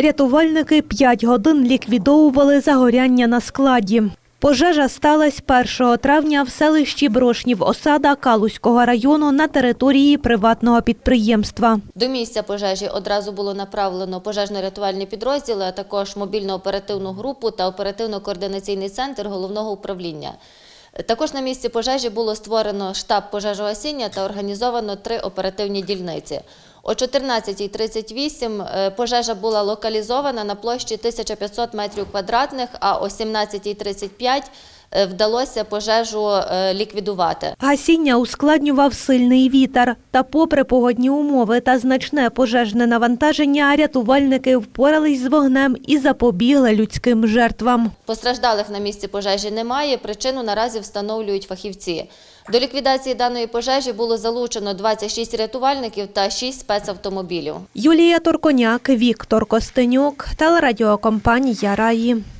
Рятувальники 5 годин ліквідовували загоряння на складі. Пожежа сталася 1 травня в селищі Брошнів Осада Калузького району на території приватного підприємства. До місця пожежі одразу було направлено пожежно-рятувальні підрозділи, а також мобільну оперативну групу та оперативно-координаційний центр головного управління. Також на місці пожежі було створено штаб пожежогасіння та організовано три оперативні дільниці. О 14.38 е, пожежа була локалізована на площі 1500 метрів квадратних, а о 17.35 е, вдалося пожежу е, ліквідувати. Гасіння ускладнював сильний вітер. Та попри погодні умови та значне пожежне навантаження, рятувальники впорались з вогнем і запобігли людським жертвам. Постраждалих на місці пожежі немає. Причину наразі встановлюють фахівці. До ліквідації даної пожежі було залучено 26 рятувальників та 6 спецавтомобілів. Юлія Торконяк, Віктор Костенюк, телерадіокомпанія Раї.